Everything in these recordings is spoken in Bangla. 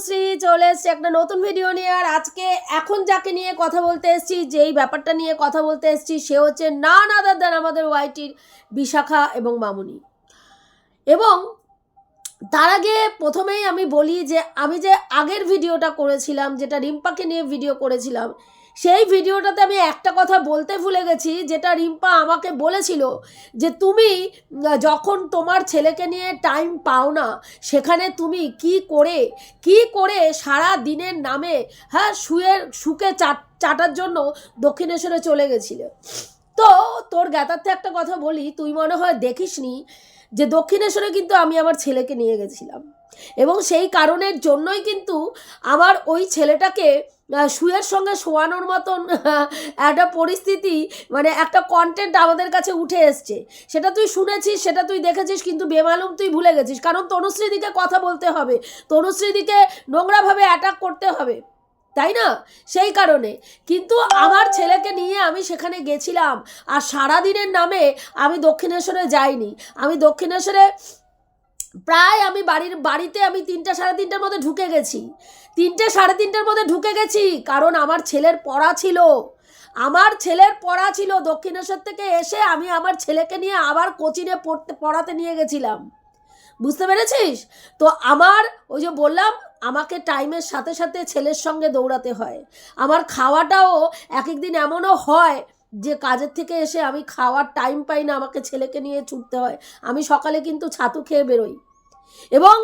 তনুশ্রী চলে এসছে একটা নতুন ভিডিও নিয়ে। আর আজকে এখন যাকে নিয়ে কথা বলতে এসছি, যেই ব্যাপারটা নিয়ে কথা বলতে এসছি, সে হচ্ছে না না দেন আমাদের ওয়াইটির বিশাখা এবং মামুনি। এবং তার আগে প্রথমেই আমি বলি যে, আমি যে আগের ভিডিওটা করেছিলাম, যেটা রিম্পাকে নিয়ে ভিডিও করেছিলাম সেই ভিডিওটাতে আমি একটা কথা বলতে ভুলে গেছি, যেটা রিম্পা আমাকে বলেছিল যে তুমি যখন তোমার ছেলেকে নিয়ে টাইম পাও না, সেখানে তুমি কি করে কি করে সারা দিনের নামে হ্যাঁ শুয়ে শুকে চাট, চাটার জন্য দক্ষিণেশ্বরে চলে গেছিলে। তো তোর জ্ঞাতার্থে একটা কথা বলি, তুই মনে হয় দেখিসনি যে দক্ষিণেশ্বরে কিন্তু আমি আমার ছেলেকে নিয়ে গেছিলাম। এবং সেই কারণের জন্যই কিন্তু আমার ওই ছেলেটাকে শুয়ের সঙ্গে শোয়ানোর মতন, একটা পরিস্থিতি মানে একটা কন্টেন্ট আমাদের কাছে উঠে এসছে। সেটা তুই শুনেছিস, সেটা তুই দেখেছিস, কিন্তু বেমালুম তুই ভুলে গেছিস। কারণ তনুশ্রীদিকে কথা বলতে হবে। তনুশ্রীদিকে নোংরাভাবে অ্যাটাক করতে হবে। তাই না? সেই কারণে। কিন্তু আমার ছেলেকে নিয়ে আমি সেখানে গেছিলাম, আর সারাদিনের নামে আমি দক্ষিণেশ্বরে যাইনি। আমি দক্ষিণেশ্বরে প্রায় আমি বাড়ির, বাড়িতে আমি তিনটা সাড়ে তিনটার মধ্যে ঢুকে গেছি। তিনটে সাড়ে তিনটার মধ্যে ঢুকে গেছি, কারণ আমার ছেলের পড়া ছিল। আমার ছেলের পড়া ছিল দক্ষিণেশ্বর থেকে এসে আমি আমার ছেলেকে নিয়ে আবার কোচিনে পড়তে, পড়াতে নিয়ে গেছিলাম। বুঝতে পেরেছিস? তো আমার, ওই যে বললাম, আমাকে টাইমের সাথে সাথে ছেলের সঙ্গে দৌড়াতে হয়। আমার খাওয়াটাও এক এক দিন এমনও হয় যে কাজের থেকে এসে আমি খাওয়ার টাইম পাই না, আমাকে ছেলেকে নিয়ে ছুটতে হয়। আমি সকালে কিন্তু ছাতু খেয়ে বেরোই। এবং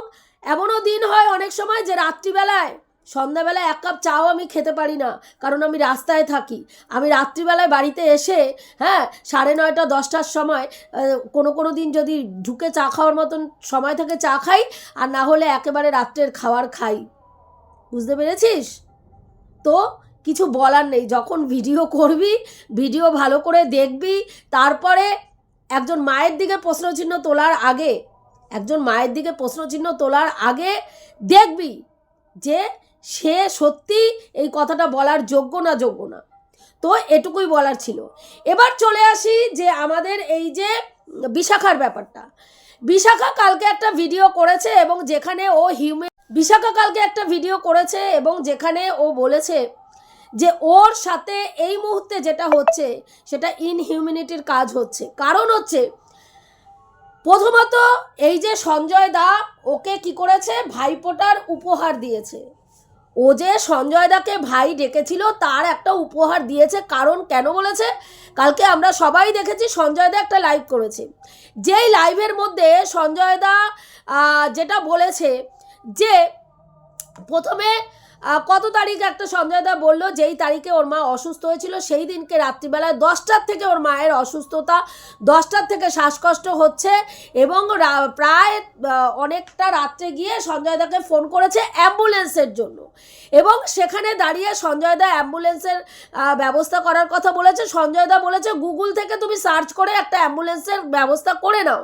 এমনও দিন হয় অনেক সময় যে রাত্রিবেলায়, সন্ধ্যাবেলায় এক কাপ চাও আমি খেতে পারি না, কারণ আমি রাস্তায় থাকি। আমি রাত্রিবেলায় বাড়িতে এসে হ্যাঁ সাড়ে নয়টা, দশটার সময় কোনো কোনো দিন যদি ঢুকে চা খাওয়ার মতন সময় থাকে, চা খাই, আর না হলে একেবারে রাত্রের খাবার খাই। বুঝতে পেরেছিস? তো কিছু বলার নেই। যখন ভিডিও করবি ভিডিও ভালো করে দেখবি, তারপরে একজন মায়ের দিকে প্রশ্নচিহ্ন তোলার আগে, একজন মায়ের দিকে প্রশ্নচিহ্ন তোলার আগে দেখবি যে সে সত্যি এই কথাটা বলার যোগ্য না যোগ্য না। তো এটুকুই বলার ছিল। এবার চলে আসি যে আমাদের এই যে বিশাখার ব্যাপারটা। বিশাখা কালকে একটা ভিডিও করেছে এবং যেখানে ও হিউম্যান বিশাখা কালকে একটা ভিডিও করেছে এবং যেখানে ও বলেছে যে ওর সাথে এই মুহূর্তে যেটা হচ্ছে, সেটা ইনহিউম্যানিটির কাজ হচ্ছে। কারণ হচ্ছে, প্রথমত এই যে সঞ্জয় দা ওকে কি করেছে? ভাইপোটার উপহার দিয়েছে। ও যে সঞ্জয় দাকে ভাই ডেকেছিল, তার একটা উপহার দিয়েছে। কারণ কেন বলেছে? কালকে আমরা সবাই দেখেছি সঞ্জয় দা একটা লাইভ করেছে। যেই লাইভের মধ্যে সঞ্জয় দা যেটা বলেছে যে, প্রথমে কত তারিখ একটা সঞ্জয় দা বলল, যেই তারিখে ওর মা অসুস্থ হয়েছিল, সেই দিনকে রাত্রিবেলায় দশটার থেকে ওর মায়ের অসুস্থতা, দশটার থেকে শ্বাসকষ্ট হচ্ছে এবং প্রায় অনেকটা রাত্রে গিয়ে সঞ্জয় দাকে ফোন করেছে অ্যাম্বুলেন্সের জন্য। এবং সেখানে দাঁড়িয়ে সঞ্জয় দা অ্যাম্বুলেন্সের ব্যবস্থা করার কথা বলেছে। সঞ্জয় দা বলেছে, গুগল থেকে তুমি সার্চ করে একটা অ্যাম্বুলেন্সের ব্যবস্থা করে নাও।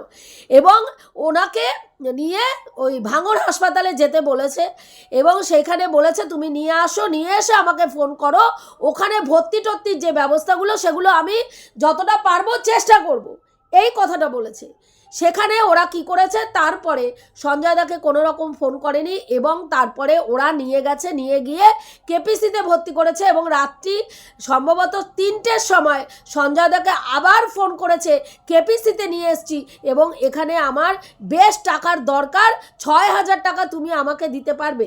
এবং ওনাকে নিয়ে ওই ভাঙর হাসপাতালে যেতে বলেছে এবং সেখানে বলেছে, তুমি নিয়ে আসো, নিয়ে এসে আমাকে ফোন করো। ওখানে ভর্তি টর্তির যে ব্যবস্থাগুলো, সেগুলো আমি যতটা পারব চেষ্টা করব। এই কথাটা বলেছে। সেখানে ওরা কি করেছে? তারপরে সঞ্জয় দাকে কোনো রকম ফোন করেনি এবং তারপরে ওরা নিয়ে গেছে, নিয়ে গিয়ে কেপিসিতে ভর্তি করেছে এবং রাত্রি সম্ভবত তিনটের সময় সঞ্জয় দাকে আবার ফোন করেছে কেপিসিতে নিয়ে এসছি এবং এখানে আমার বেশ টাকার দরকার, ছয় হাজার টাকা তুমি আমাকে দিতে পারবে।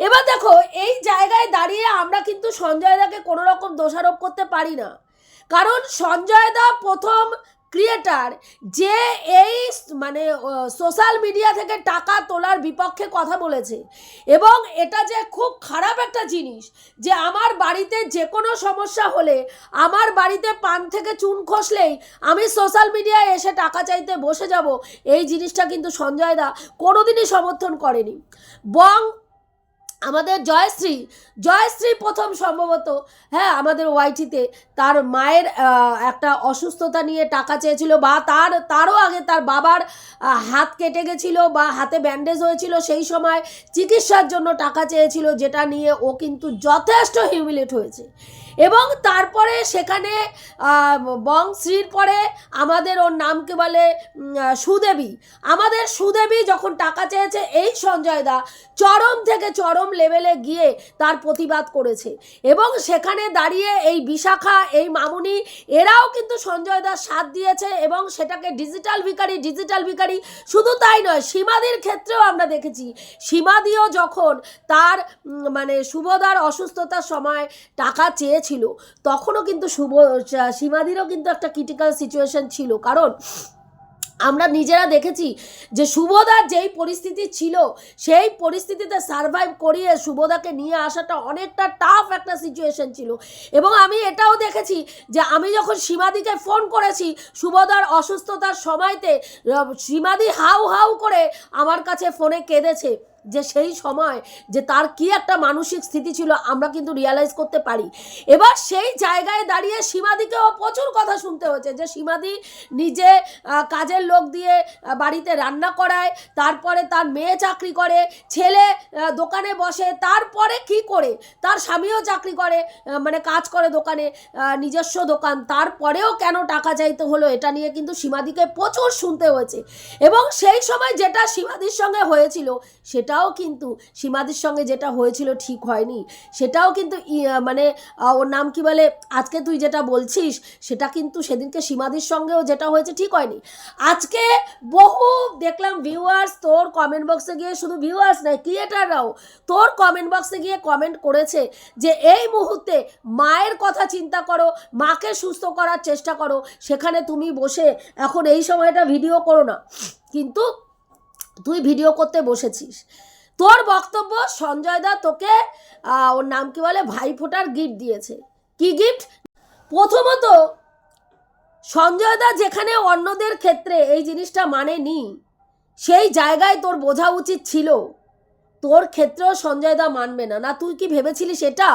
এবার দেখো, এই জায়গায় দাঁড়িয়ে আমরা কিন্তু সঞ্জয় দাকে কোনো রকম দোষারোপ করতে পারি না। কারণ সঞ্জয় দা প্রথম ক্রিয়েটার যে এই মানে সোশ্যাল মিডিয়া থেকে টাকা তোলার বিপক্ষে কথা বলেছে। এবং এটা যে খুব খারাপ একটা জিনিস যে আমার বাড়িতে যে কোনো সমস্যা হলে, আমার বাড়িতে পান থেকে চুন খসলেই আমি সোশ্যাল মিডিয়ায় এসে টাকা চাইতে বসে যাব, এই জিনিসটা কিন্তু সঞ্জয় দা কোনোদিনই সমর্থন করেনি। বং আমাদের জয়শ্রী জয়শ্রী প্রথম সম্ভবত হ্যাঁ আমাদের ওয়াইটিতে তার মায়ের একটা অসুস্থতা নিয়ে টাকা চেয়েছিল বা তার, তারও আগে তার বাবার হাত কেটে গেছিল বা হাতে ব্যান্ডেজ হয়েছিল, সেই সময় চিকিৎসার জন্য টাকা চেয়েছিল, যেটা নিয়ে ও কিন্তু যথেষ্ট হিউমিলেট হয়েছে। এবং তারপরে সেখানে বংশ্রীর পরে আমাদের ওর নামকে বলে সুদেবী। আমাদের সুদেবী যখন টাকা চেয়েছে, এই সঞ্জয় দা চরম থেকে চরম লেভেলে গিয়ে তার প্রতিবাদ করেছে। এবং সেখানে দাঁড়িয়ে এই বিশাখা, এই মামুনি, এরাও কিন্তু সঞ্জয় দাস সাথ দিয়েছে এবং সেটাকে ডিজিটাল ভিকারি ডিজিটাল ভিকারি শুধু তাই নয়, সীমাদির ক্ষেত্রেও আমরা দেখেছি। সীমাদিও যখন তার মানে শুভদার অসুস্থতার সময় টাকা চেয়েছিল তখনও কিন্তু শুভ সীমাদিরও কিন্তু একটা ক্রিটিক্যাল সিচুয়েশন ছিল। কারণ আমরা নিজেরা দেখেছি যে শুভদার যেই পরিস্থিতি ছিল, সেই পরিস্থিতিতে সারভাইভ করিয়ে শুভদাকে নিয়ে আসাটা অনেকটা টাফ একটা সিচুয়েশন ছিল। এবং আমি এটাও দেখেছি যে আমি যখন সীমাদিকে ফোন করেছি শুভদার অসুস্থতার সময়তে সীমাদি হাউ হাউ করে আমার কাছে ফোনে কেঁদেছে। যে সেই সময় যে তার কি একটা মানসিক স্থিতি ছিল, আমরা কিন্তু রিয়ালাইজ করতে পারি। এবার সেই জায়গায় দাঁড়িয়ে সীমাদিকেও প্রচুর কথা শুনতে হয়েছে। যে সীমাদি নিজে কাজের লোক দিয়ে বাড়িতে রান্না করায়, তারপরে তার মেয়ে চাকরি করে, ছেলে দোকানে বসে, তারপরে কি করে? তার স্বামীও চাকরি করে মানে কাজ করে দোকানে নিজস্ব দোকান, তারপরেও কেন টাকা চাইতে হলো, এটা নিয়ে কিন্তু সীমাদিকে প্রচুর শুনতে হয়েছে। এবং সেই সময় যেটা সীমাদির সঙ্গে হয়েছিল সেটাও কিন্তু সীমাদির সঙ্গে যেটা হয়েছিল ঠিক হয়নি। সেটাও কিন্তু মানে ওর নাম কি বলে, আজকে তুই যেটা বলছিস, সেটা কিন্তু সেদিনকে সীমাদির সঙ্গেও যেটা হয়েছে ঠিক হয়নি। আজকে বহু দেখলাম ভিউয়ার্স তোর কমেন্ট বক্সে গিয়ে শুধু ভিউয়ার্স নয় ক্রিয়েটাররাও তোর কমেন্ট বক্সে গিয়ে কমেন্ট করেছে যে এই মুহূর্তে মায়ের কথা চিন্তা করো, মাকে সুস্থ করার চেষ্টা করো, সেখানে তুমি বসে এখন এই সময়টা ভিডিও করো না। কিন্তু তুই ভিডিও করতে বসেছিস। তোর বক্তব্য, সঞ্জয় দা তোকে ওর নাম কি বলে? ভাইফোঁটার গিফট দিয়েছে। কি গিফট প্রথমত, সঞ্জয় দা যেখানে অন্যদের ক্ষেত্রে এই জিনিসটা মানেনি, সেই জায়গায় তোর বোঝা উচিত ছিল। তোর ক্ষেত্রেও সঞ্জয় দা মানবে না। না, তুই কি ভেবেছিলি সেটা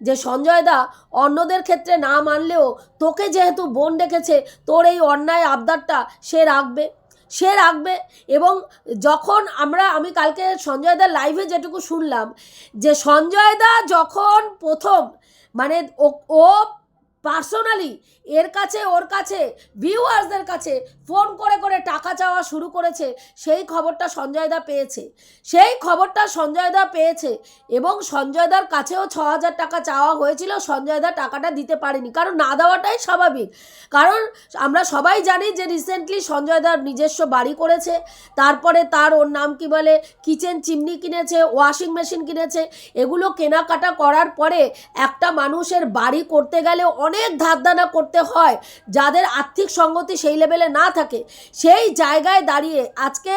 যে সঞ্জয় দা অন্যদের ক্ষেত্রে না মানলেও তোকে যেহেতু বোন ডেকেছে, তোর এই অন্যায় আবদারটা সে রাখবে। সে রাখবে এবং যখন আমরা, আমি কালকে সঞ্জয় দার লাইভে যেটুকু শুনলাম, যে সঞ্জয় দা যখন প্রথম মানে ও পার্সোনালি এর কাছে, ওর কাছে ভিউয়ার্সদের কাছে ফোন করে করে টাকা চাওয়া শুরু করেছে, সেই খবরটা সঞ্জয় দা পেয়েছে। সেই খবরটা সঞ্জয় দা পেয়েছে এবং সঞ্জয় দার কাছেও ছ হাজার টাকা চাওয়া হয়েছিল, সঞ্জয় দা টাকাটা দিতে পারেনি। কারণ না দেওয়াটাই স্বাভাবিক। কারণ আমরা সবাই জানি যে রিসেন্টলি সঞ্জয় দার নিজস্ব বাড়ি করেছে, তারপরে তার ওর নাম কি বলে কিচেন চিমনি কিনেছে ওয়াশিং মেশিন কিনেছে, এগুলো কেনাকাটা করার পরে একটা মানুষের বাড়ি করতে গেলে অনেক ধারদানা করতে হয়, যাদের আর্থিক সঙ্গতি সেই লেভেলে না থাকে। সেই জায়গায় দাঁড়িয়ে আজকে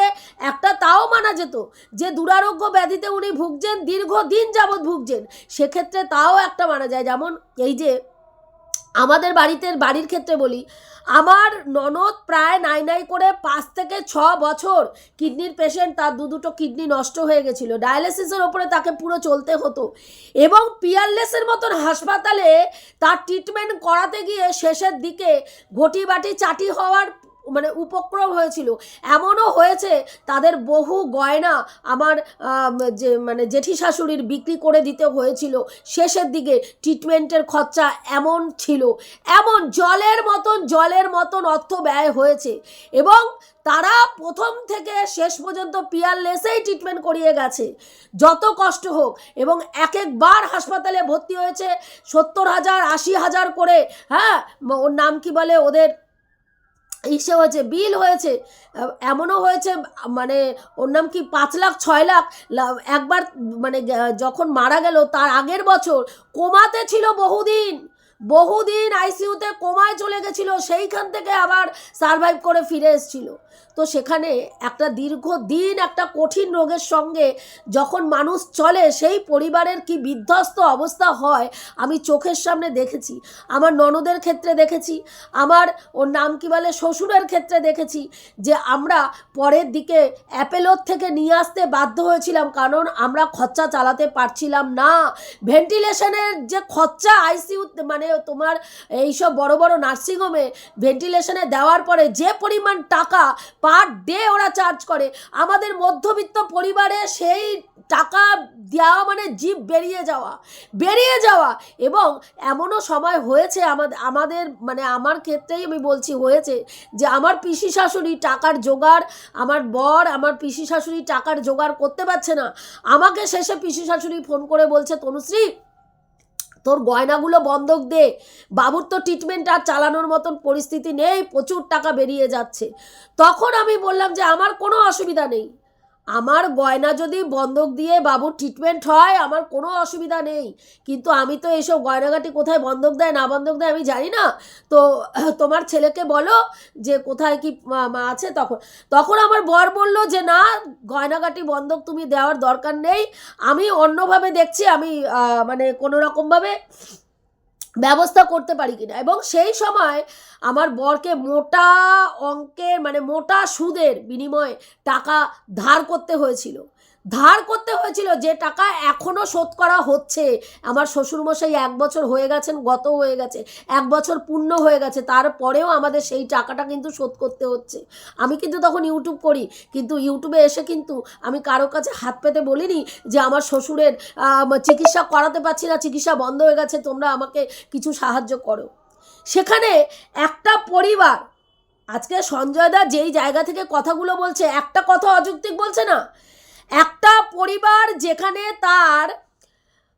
একটা তাও মানা যেত যে, দুরারোগ্য ব্যাধিতে উনি ভুগছেন দীর্ঘ দিন যাবৎ ভুগছেন। সেক্ষেত্রে তাও একটা মানা যায়। যেমন এই যে আমাদের বাড়িতে, বাড়ির ক্ষেত্রে বলি, আমার ননদ প্রায় নাই নাই করে পাঁচ থেকে ছ বছর কিডনির পেশেন্ট তার দু দুটো কিডনি নষ্ট হয়ে গেছিল। ডায়ালিসিসের ওপরে তাকে পুরো চলতে হতো। এবং পিয়ারলেসের মতন হাসপাতালে তার ট্রিটমেন্ট করাতে গিয়ে শেষের দিকে ঘটি বাটি চাটি হওয়ার মানে উপক্রম হয়েছিল। এমনও হয়েছে, তাদের বহু গয়না আমার যে মানে জেঠি শাশুড়ির বিক্রি করে দিতে হয়েছিল। শেষের দিকে ট্রিটমেন্টের খরচা এমন ছিল, এমন জলের মতন জলের মতন অর্থ ব্যয় হয়েছে এবং তারা প্রথম থেকে শেষ পর্যন্ত পিয়ারলেসেই ট্রিটমেন্ট করিয়ে গেছে। যত কষ্ট হোক এবং এক একবার হাসপাতালে ভর্তি হয়েছে, সত্তর হাজার, আশি হাজার করে হ্যাঁ ওর নাম কি বলে ওদের ইসে হয়েছে, বিল হয়েছে, এমনও হয়েছে মানে ওর নাম কি পাঁচ লাখ, ছয় লাখ? একবার মানে যখন মারা গেল, তার আগের বছর কোমাতে ছিল বহুদিন বহুদিন আইসিউতে কোমায় চলে গেছিল, সেইখান থেকে আবার সারভাইভ করে ফিরে এসেছিল। তো সেখানে একটা দীর্ঘদিন একটা কঠিন রোগের সঙ্গে যখন মানুষ চলে, সেই পরিবারের কি বিধ্বস্ত অবস্থা হয় আমি চোখের সামনে দেখেছি। আমার ননদের ক্ষেত্রে দেখেছি, আমার ওর নাম কি বলে, শ্বশুরের ক্ষেত্রে দেখেছি যে আমরা পরের দিকে অ্যাপেলোর থেকে নিয়ে আসতে বাধ্য হয়েছিলাম কারণ আমরা খরচা চালাতে পারছিলাম না। ভেন্টিলেশনের যে খরচা আইসিউ মানে তোমার এইসব বড় বড় নার্সিংহোমে ভেন্টিলেশনে দেওয়ার পরে যে পরিমাণ টাকা পার ডে ওরা চার্জ করে। আমাদের মধ্যবিত্ত পরিবারে সেই টাকা দেওয়া মানে জিভ বেরিয়ে যাওয়া। বেরিয়ে যাওয়া এবং এমনও সময় হয়েছে আমাদের আমাদের মানে আমার ক্ষেত্রেই আমি বলছি হয়েছে যে আমার পিসি শাশুড়ি টাকার জোগাড়, আমার বর আমার পিসি শাশুড়ি টাকার জোগাড় করতে পারছে না। আমাকে শেষে পিসি শাশুড়ি ফোন করে বলছে, তনুশ্রী তোর গয়নাগুলো বন্ধক দে। বাবুর তো ট্রিটমেন্ট আর চালানোর মতন পরিস্থিতি নেই, প্রচুর টাকা বেরিয়ে যাচ্ছে। তখন আমি বললাম যে আমার কোনো অসুবিধা নেই। আমার গয়না যদি বন্ধক দিয়ে বাবুর ট্রিটমেন্ট হয়, আমার কোনো অসুবিধা নেই। কিন্তু আমি তো এইসব গয়নাগাটি কোথায় বন্ধক দেয়, না বন্ধক দেয়, আমি জানি না। তো তোমার ছেলেকে বলো যে কোথায় কি মা- আছে তখন। তখন আমার বর বলল যে, না, গয়নাগাটি বন্ধক তুমি দেওয়ার দরকার নেই। আমি অন্যভাবে দেখছি, আমি মানে কোনো রকমভাবে ব্যবস্থা করতে পারি কিনা। এবং সেই সময় আমার বরকে মোটা অঙ্কের মানে মোটা সুদের বিনিময়ে টাকা ধার করতে হয়েছিল। ধার করতে হয়েছিল যে টাকা এখনও শোধ করা হচ্ছে। আমার শ্বশুরমশাই এক বছর হয়ে গেছেন, গত হয়ে গেছে, এক বছর পূর্ণ হয়ে গেছে, তারপরেও আমাদের সেই টাকাটা কিন্তু শোধ করতে হচ্ছে। আমি কিন্তু তখন ইউটিউব করি, কিন্তু ইউটিউবে এসে কিন্তু আমি কারও কাছে হাত পেতে বলিনি যে আমার শ্বশুরের চিকিৎসা করাতে পারছি না, চিকিৎসা বন্ধ হয়ে গেছে, তোমরা আমাকে কিছু সাহায্য করো। সেখানে একটা পরিবার, আজকে সঞ্জয় দা যেই জায়গা থেকে কথাগুলো বলছে, একটা কথা অযৌক্তিক বলছে না? একটা পরিবার যেখানে তার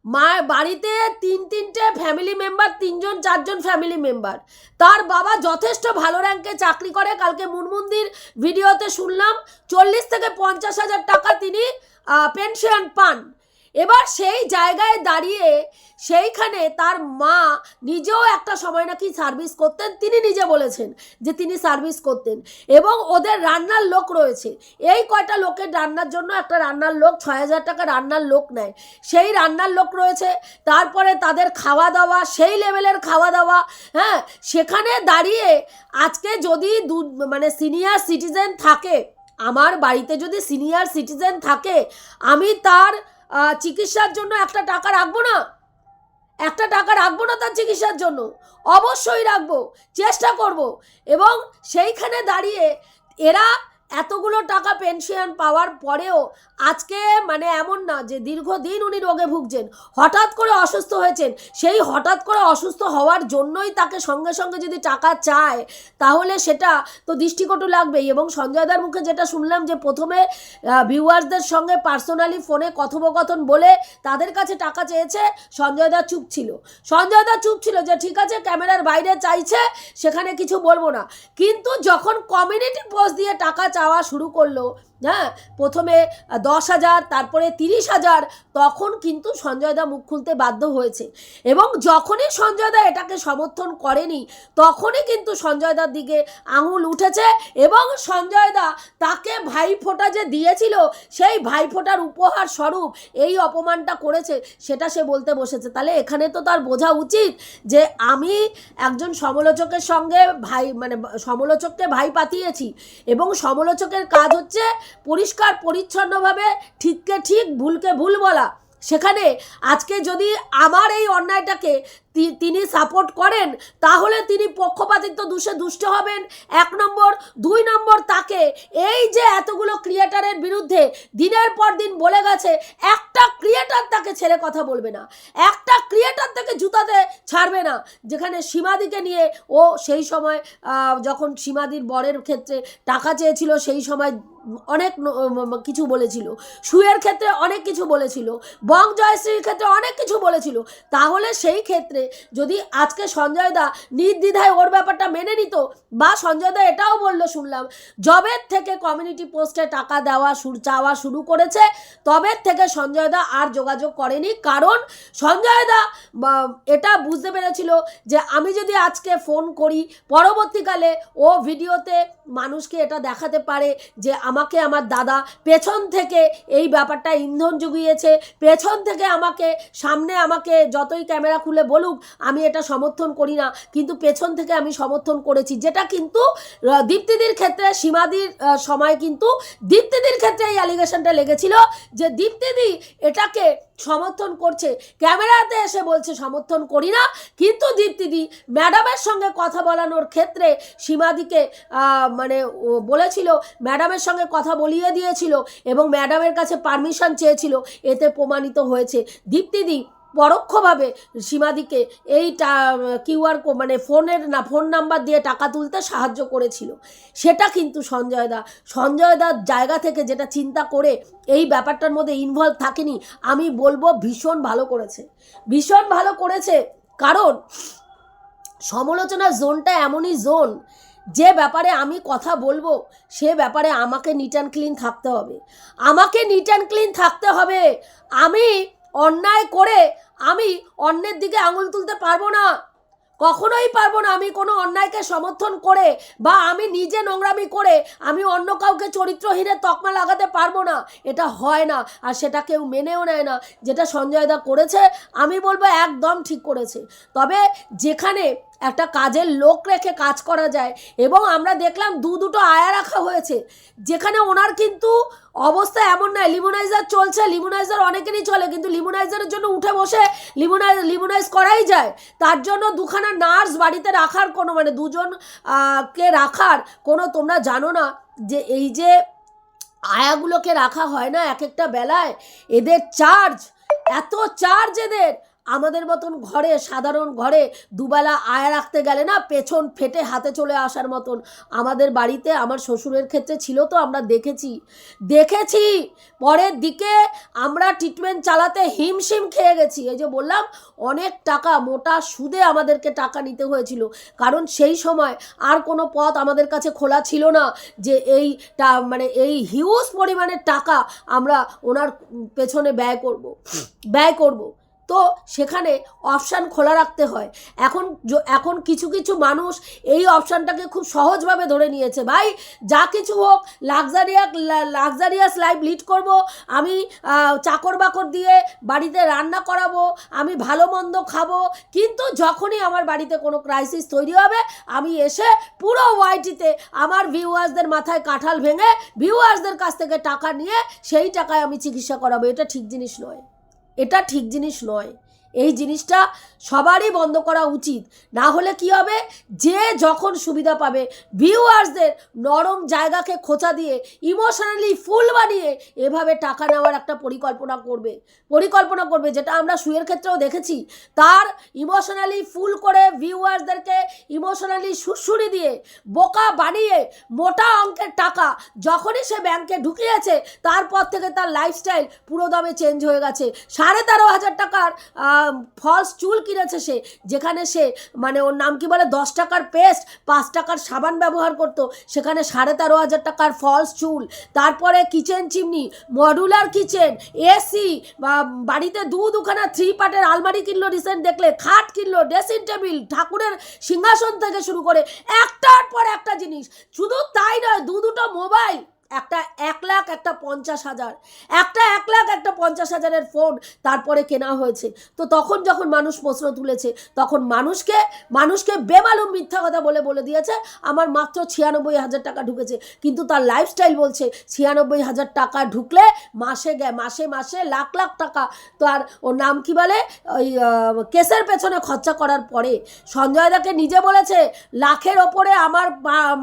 মা, বাড়িতে তিন, তিনটে ফ্যামিলি মেম্বার তিনজন, চারজন ফ্যামিলি মেম্বার তার বাবা যথেষ্ট ভালো র্যাঙ্কে চাকরি করে। কালকে মুনমুন্দির ভিডিওতে শুনলাম, চল্লিশ থেকে পঞ্চাশ হাজার টাকা তিনি পেনশন পান। এবার সেই জায়গায় দাঁড়িয়ে সেইখানে তার মা নিজেও একটা সময় নাকি সার্ভিস করতেন, তিনি নিজে বলেছেন যে তিনি সার্ভিস করতেন এবং ওদের রান্নার লোক রয়েছে। এই কয়টা লোকের রান্নার জন্য একটা রান্নার লোক, ছয় হাজার টাকা রান্নার লোক নেয়। সেই রান্নার লোক রয়েছে, তারপরে তাদের খাওয়া দাওয়া, সেই লেভেলের খাওয়া দাওয়া হ্যাঁ সেখানে দাঁড়িয়ে আজকে যদি দু মানে সিনিয়র সিটিজেন থাকে, আমার বাড়িতে যদি সিনিয়র সিটিজেন থাকে, আমি তার চিকিৎসার জন্য একটা টাকা রাখব না? একটা টাকা রাখব না তার চিকিৎসার জন্য? অবশ্যই রাখব, চেষ্টা করব। এবং সেইখানে দাঁড়িয়ে এরা এতগুলো টাকা পেনশন পাওয়ার পরেও আজকে মানে এমন না যে দীর্ঘদিন উনি রোগে ভুগছেন, হঠাৎ করে অসুস্থ হয়েছেন, সেই হঠাৎ করে অসুস্থ হওয়ার জন্যই তাকে সঙ্গে সঙ্গে যদি টাকা চায়, তাহলে সেটা তো দৃষ্টিকটু লাগবেই এবং সঞ্জয়দার মুখে যেটা শুনলাম যে প্রথমে ভিউয়ার্সদের সঙ্গে পার্সোনালি ফোনে কথোপকথন বলে তাদের কাছে টাকা চেয়েছে সঞ্জয়দা চুপ ছিল। সঞ্জয়দা চুপ ছিল যে ঠিক আছে, ক্যামেরার বাইরে চাইছে, সেখানে কিছু বলব না। কিন্তু যখন কমিউনিটি পোস্ট দিয়ে টাকা চাওয়া শুরু করল হ্যাঁ প্রথমে দশ হাজার, তারপরে তিরিশ হাজার, তখন কিন্তু সঞ্জয়দা মুখ খুলতে বাধ্য হয়েছে। এবং যখনই সঞ্জয়দা এটাকে সমর্থন করেনি, তখনই কিন্তু সঞ্জয়দার দিকে আঙুল উঠেছে এবং সঞ্জয়দা তাকে ভাইফোঁটা যে দিয়েছিল, সেই ভাইফোঁটার উপহার স্বরূপ এই অপমানটা করেছে, সেটা সে বলতে বসেছে। তাহলে এখানে তো তার বোঝা উচিত যে আমি একজন সমালোচকের সঙ্গে ভাই মানে সমালোচককে ভাই পাতিয়েছি এবং সমালোচকের কাজ হচ্ছে পরিষ্কার, পরিচ্ছন্নভাবে ঠিককে ঠিক, ভুলকে ভুল বলা। সেখানে আজকে যদি আমার এই অন্যায়টাকে তিনি সাপোর্ট করেন, তাহলে তিনি পক্ষপাতিত্ব দুষে দুষ্ট হবেন। এক নম্বর। দুই নম্বর তাকে এই যে এতগুলো ক্রিয়েটারের বিরুদ্ধে দিনের পর দিন বলে গেছে, একটা ক্রিয়েটার তাকে ছেড়ে কথা বলবে না। একটা ক্রিয়েটার তাকে জুতাতে ছাড়বে না। যেখানে সীমাদিকে নিয়ে ও সেই সময় যখন সীমাদির বরের ক্ষেত্রে টাকা চেয়েছিল, সেই সময় অনেক কিছু বলেছিল। সুয়ের ক্ষেত্রে অনেক কিছু বলেছিল। বং জয়শ্রীর ক্ষেত্রে অনেক কিছু বলেছিল। তাহলে সেই ক্ষেত্রে যদি আজকে সঞ্জয় দা নির্দ্বিধায় ওর ব্যাপারটা মেনে নিত বা সঞ্জয় দা এটাও বলল শুনলাম জবের থেকে কমিউনিটি পোস্টে টাকা দেওয়া চাওয়া শুরু করেছে তবের থেকে সঞ্জয় দা আর যোগাযোগ করেনি। কারণ সঞ্জয় দা এটা বুঝতে পেরেছিল যে আমি যদি আজকে ফোন করি, পরবর্তীকালে ও ভিডিওতে মানুষকে এটা দেখাতে পারে যে আমাকে আমার দাদা পেছন থেকে এই ব্যাপারটা ইন্ধন জুগিয়েছে, পেছন থেকে আমাকে, সামনে আমাকে যতই ক্যামেরা খুলে বলুক, আমি এটা সমর্থন করি না। কিন্তু পেছন থেকে আমি সমর্থন করেছি। যেটা কিন্তু দীপ্তিদির ক্ষেত্রে, সীমাদির সময় কিন্তু দীপ্তিদির ক্ষেত্রে এই অ্যালিগেশনটা লেগেছিল যে দীপ্তিদি এটাকে সমর্থন করছে। ক্যামেরাতে এসে বলছে, সমর্থন করি না। কিন্তু দীপ্তিদি, ম্যাডামের সঙ্গে কথা বলানোর ক্ষেত্রে সীমাদিকে মানে বলেছিল, ম্যাডামের সঙ্গে কথা বলিয়ে দিয়েছিল এবং ম্যাডামের কাছে পারমিশন চেয়েছিল। এতে প্রমাণিত হয়েছে। দীপ্তিদি পরোক্ষভাবে সীমাদিকে এই কিউআর কো মানে ফোনের না, ফোন নাম্বার দিয়ে টাকা তুলতে সাহায্য করেছিল। সেটা কিন্তু সঞ্জয় দা, সঞ্জয় দার জায়গা থেকে যেটা চিন্তা করে এই ব্যাপারটার মধ্যে ইনভলভ থাকেনি, আমি বলব ভীষণ ভালো করেছে। ভীষণ ভালো করেছে কারণ সমালোচনার জোনটা এমনই জোন, যে ব্যাপারে আমি কথা বলব, সে ব্যাপারে আমাকে নিট অ্যান্ড ক্লিন থাকতে হবে। আমাকে নিট অ্যান্ড ক্লিন থাকতে হবে। আমি অন্যায় করে আমি অন্যের দিকে আঙুল তুলতে পারব না। কখনোই পারব না আমি কোনো অন্যায়কে সমর্থন করে বা আমি নিজে নোংরামি করে আমি অন্য কাউকে চরিত্রহীনের তকমা লাগাতে পারব না। এটা হয় না আর সেটা কেউ মেনেও নেয় না। যেটা সঞ্জয় দা করেছে, আমি বলব একদম ঠিক করেছে। তবে যেখানে একটা কাজের লোক রেখে কাজ করা যায় এবং আমরা দেখলাম দু দুটো আয়া রাখা হয়েছে। যেখানে ওনার কিন্তু অবস্থা এমন নয় লিমোনাইজার চলছে লিমোনাইজার অনেকেরই চলে, কিন্তু লিমোনাইজারের জন্য উঠে বসে লিমোনাইজ লিমোনাইজ করাই যায়। তার জন্য দুখানা নার্স বাড়িতে রাখার কোনো মানে দুজন কে রাখার কোনো তোমরা জানো না যে এই যে আয়াগুলোকে রাখা হয় না এক একটা বেলায়? এদের চার্জ এত চার্জ এদের! আমাদের মতন ঘরে, সাধারণ ঘরে দুবেলা আয়া রাখতে গেলে না পেছন ফেটে হাতে চলে আসার মতন। আমাদের বাড়িতে আমার শ্বশুরের ক্ষেত্রে ছিল তো, আমরা দেখেছি। দেখেছি! পরের দিকে আমরা ট্রিটমেন্ট চালাতে হিমশিম খেয়ে গেছি। এই যে বললাম, অনেক টাকা, মোটা সুদে আমাদেরকে টাকা নিতে হয়েছিল। কারণ সেই সময় আর কোনো পথ আমাদের কাছে খোলা ছিল না যে এই মানে এই হিউজ পরিমাণের টাকা আমরা ওনার পেছনে ব্যয় করব। ব্যয় করব। তো সেখানে অপশান খোলা রাখতে হয়। এখন এখন কিছু কিছু মানুষ এই অপশানটাকে খুব সহজভাবে ধরে নিয়েছে। ভাই, যা কিছু হোক লাক্সারিয়া লাক্সারিয়াস লাইফ লিড করব। আমি চাকর বাকর দিয়ে বাড়িতে রান্না করাবো, আমি ভালো মন্দ খাব। কিন্তু যখনই আমার বাড়িতে কোনো ক্রাইসিস তৈরি হবে, আমি এসে পুরো ওয়াইটিতে আমার ভিউয়ার্সদের মাথায় কাঁঠাল ভেঙে ভিউয়ার্সদের কাছ থেকে টাকা নিয়ে সেই টাকায় আমি চিকিৎসা করাবো। এটা ঠিক জিনিস নয়। এটা ঠিক জিনিস নয়। এই জিনিসটা সবারই বন্ধ করা উচিত। না হলে কি হবে? যে যখন সুবিধা পাবে ভিউয়ার্সদের নরম জায়গাকে খোঁচা দিয়ে ইমোশনালি ফুল বানিয়ে এভাবে টাকা নেওয়ার একটা পরিকল্পনা করবে। পরিকল্পনা করবে, যেটা আমরা সুয়ের ক্ষেত্রেও দেখেছি। তার ইমোশনালি ফুল করে ভিউয়ার্সদেরকে ইমোশনালি সুরসুরি দিয়ে, বোকা বানিয়ে, মোটা অঙ্কের টাকা যখনই সে ব্যাংকে ঢুকিয়েছে, তারপর থেকে তার লাইফস্টাইল পুরো দামে চেঞ্জ হয়ে গেছে। সাড়ে তেরো হাজার টাকার ফলস চুল কিনেছে সে, যেখানে সে মানে ওর নাম কি বলে, দশ টাকার পেস্ট, পাঁচ টাকার সাবান ব্যবহার করতো, সেখানে সাড়ে তেরো হাজার টাকার ফলস চুল, তারপরে kitchen chimney, modular kitchen, AC, বা বাড়িতে দু দুখানা থ্রি পার্টের আলমারি কিনলো রিসেন্ট দেখলে, খাট কিনলো ড্রেসিং টেবিল ঠাকুরের সিংহাসন থেকে শুরু করে, একটার পর একটা জিনিস, শুধু তাই নয়, দু দুটো মোবাইল একটা এক লাখ, একটা পঞ্চাশ হাজার। একটা এক লাখ, একটা পঞ্চাশ হাজারের ফোন তারপরে কেনা হয়েছে। তো তখন যখন মানুষ প্রশ্ন তুলেছে, তখন মানুষকে মানুষকে বেমালুম মিথ্যা কথা বলে বলে দিয়েছে, আমার মাত্র ছিয়ানব্বই হাজার টাকা ঢুকেছে। কিন্তু তার লাইফস্টাইল বলছে, ছিয়ানব্বই হাজার টাকা ঢুকলে মাসে গে, মাসে মাসে লাখ লাখ টাকা। তো আর ওর নাম কি বলে? ওই কেসের পেছনে খরচা করার পরে। সঞ্জয় দাকে নিজে বলেছে, লাখের ওপরে আমার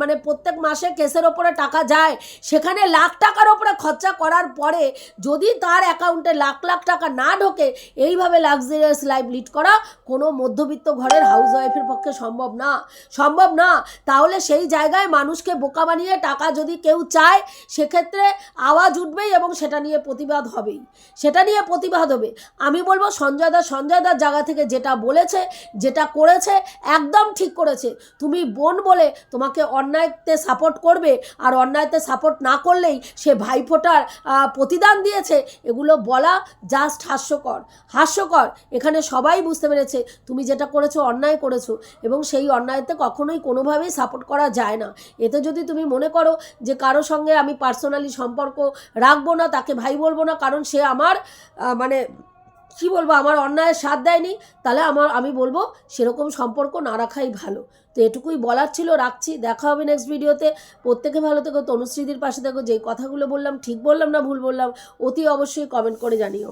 মানে প্রত্যেক মাসে কেসের ওপরে টাকা যায় সেখানে লাখ টাকার ওপরে খরচা করার পরে যদি তার অ্যাকাউন্টে লাখ লাখ টাকা না ঢোকে, এইভাবে লাক্সারিয়াস লাইফ লিড করা কোনো মধ্যবিত্ত ঘরের হাউস ওয়াইফের পক্ষে সম্ভব না। সম্ভব না। তাহলে সেই জায়গায় মানুষকে বোকা বানিয়ে টাকা যদি কেউ চায়, সেক্ষেত্রে আওয়াজ উঠবেই এবং সেটা নিয়ে প্রতিবাদ হবেই। সেটা নিয়ে প্রতিবাদ হবে। আমি বলব সঞ্জয় দা, সঞ্জয় দার জায়গা থেকে যেটা বলেছে, যেটা করেছে, একদম ঠিক করেছে। তুমি বোন বলে তোমাকে অন্যায়তে সাপোর্ট করবে, আর অন্যায়তে সাপোর্ট না করলেই সে ভাইফোঁটার প্রতিদান দিয়েছে, এগুলো বলা জাস্ট হাস্যকর। হাস্যকর, এখানে সবাই বুঝতে পেরেছে, তুমি যেটা করেছ অন্যায় করেছ, এবং সেই অন্যায়তে কখনোই কোনোভাবেই সাপোর্ট করা যায় না। এতে যদি তুমি মনে করো যে কারও সঙ্গে আমি পার্সোনালি সম্পর্ক রাখব না, তাকে ভাই বলব না, কারণ সে আমার মানে কি বলব, আমার অন্যায়ের সাথ দেয়নি, তাহলে আমার, আমি বলব সেরকম সম্পর্ক না রাখাই ভালো। তো এটুকুই বলার ছিল, রাখছি, দেখা হবে নেক্সট ভিডিওতে প্রত্যেকে ভালো থেকো, তনুশ্রীদের পাশে থেকো, যেই কথাগুলো বললাম ঠিক বললাম না ভুল বললাম, অতি অবশ্যই কমেন্ট করে জানিও।